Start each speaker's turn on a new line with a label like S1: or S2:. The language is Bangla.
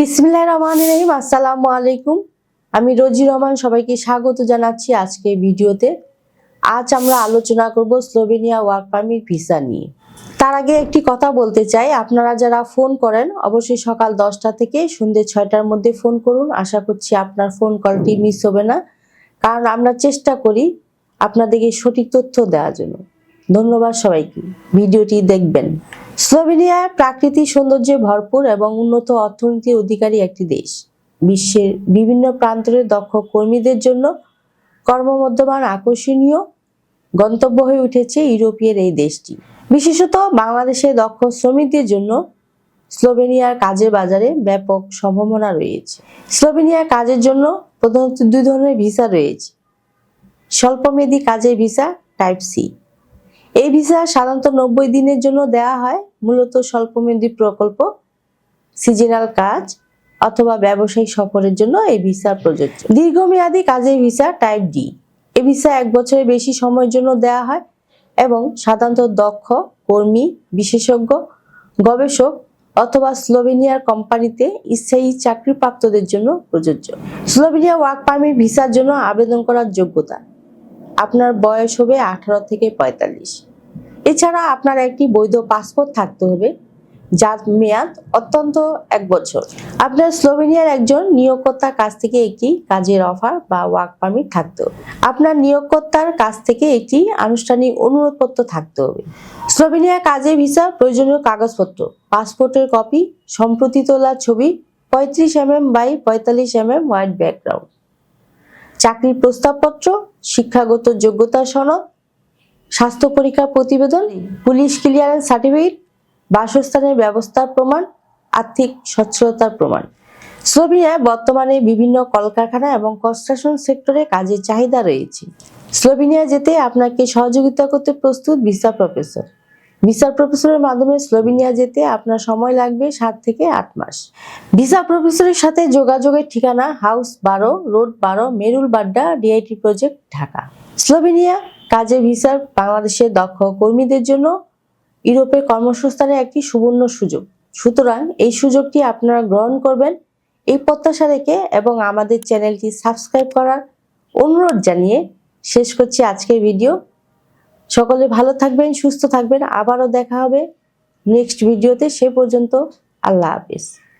S1: বিসমিল্লাহ রহমান রহিম, আসসালামু আলাইকুম। আমি রোজি রহমান সবাইকে স্বাগত জানাচ্ছি আজকে ভিডিওতে। আজ আমরা আলোচনা করব স্লোভেনিয়া ওয়ার্ক পারমিট ভিসা নিয়ে। তার আগে একটি কথা বলতে চাই, আপনারা যারা ফোন করেন, অবশ্যই সকাল দশটা থেকে সন্ধ্যে ছয়টার মধ্যে ফোন করুন। আশা করছি আপনার ফোন কলটি মিস হবে না। কারণ আমরা চেষ্টা করি আপনাদেরকে সঠিক তথ্য দেওয়ার জন্য। ধন্যবাদ সবাইকে। ভিডিওটি দেখবেন। স্লোভেনিয়া প্রাকৃতিক সৌন্দর্যে ভরপুর এবং উন্নত অর্থনীতির অধিকারী একটি দেশ। বিশ্বের বিভিন্ন প্রান্তরের দক্ষ কর্মীদের জন্য কর্মমধ্যমান আকর্ষণীয় গন্তব্য হয়ে উঠেছে ইউরোপীয় এই দেশটি। বিশেষত বাংলাদেশের দক্ষ শ্রমিকদের জন্য স্লোভেনিয়ার কাজের বাজারে ব্যাপক সম্ভাবনা রয়েছে। স্লোভেনিয়ার কাজের জন্য প্রধানত দুই ধরনের ভিসা রয়েছে। স্বল্পমেয়াদী কাজের ভিসা টাইপ সি। এই ভিসা সাধারণত নব্বই দিনের জন্য দেওয়া হয়। মূলত স্বল্পমেয়াদী প্রকল্প সিজনাল কাজ অথবা ব্যবসায়িক সফরের জন্য এই ভিসা প্রযোজ্য। দীর্ঘমেয়াদী কাজের ভিসা টাইপ ডি এই ভিসা এক বছরের বেশি সময়ের জন্য দেওয়া হয় এবং সাধারণত দক্ষ, কর্মী, বিশেষজ্ঞ, গবেষক অথবা স্লোভেনিয়ার কোম্পানিতে স্থায়ী চাকরিপ্রাপ্তদের জন্য প্রযোজ্য। স্লোভেনিয়া ওয়ার্ক পারমিট ভিসার জন্য আবেদন করার যোগ্যতা আপনার বয়স হবে আঠারো থেকে পঁয়তাল্লিশ। এছাড়া আপনার একটি বৈধ পাসপোর্ট থাকতে হবে, যার মেয়াদ অত্যন্ত এক বছর। আপনার স্লোভেনিয়ার একজন নিয়োগকর্তার কাছ থেকে একটি কাজের অফার বা ওয়ার্ক পারমিট থাকতে হবে। আপনার নিয়োগকর্তার কাছ থেকে একটি আনুষ্ঠানিক অনুরোধপত্র থাকতে হবে। স্লোভেনিয়া কাজে ভিসা, প্রয়োজনীয় কাগজপত্র, পাসপোর্টের কপি, সম্প্রতি তোলা ছবি, পঁয়ত্রিশ এম এম বাই পঁয়তাল্লিশ এম এম হোয়াইট ব্যাকগ্রাউন্ড। চাকরির প্রস্তাবপত্র, শিক্ষাগত যোগ্যতা সনদ স্বাস্থ্য পরীক্ষার প্রতিবেদন পুলিশ ক্লিয়ারেন্স সার্টিফিকেট বাসস্থানের ব্যবস্থার প্রমাণ আর্থিক সচ্ছলতার প্রমাণ। স্লোভেনিয়ায় বর্তমানে বিভিন্ন কলকারখানা এবং কনস্ট্রাকশন সেক্টরে কাজের চাহিদা রয়েছে। স্লোভেনিয়া যেতে আপনাকে সহযোগিতা করতে প্রস্তুত ভিসা প্রফেসর ভিসা প্রফেসরের মাধ্যমে স্লোভেনিয়া যেতে আপনার সময় লাগবে সাত থেকে আট মাস। ভিসা প্রফেসরের সাথে যোগাযোগের ঠিকানা হাউস বারো রোড বারো Merul Badda DIT project Dhaka. Slovenia কাজে ভিসার বাংলাদেশের দক্ষ কর্মীদের জন্য ইউরোপের কর্মসংস্থানের একটি সুবর্ণ সুযোগ। সুতরাং এই সুযোগটি আপনারা গ্রহণ করবেন। এই প্রত্যাশা রেখে এবং আমাদের চ্যানেলটি সাবস্ক্রাইব করার অনুরোধ জানিয়ে শেষ করছি আজকের ভিডিও। সকলে ভালো থাকবেন, সুস্থ থাকবেন। আবারও দেখা হবে নেক্সট ভিডিওতে। সে পর্যন্ত আল্লাহ হাফিজ।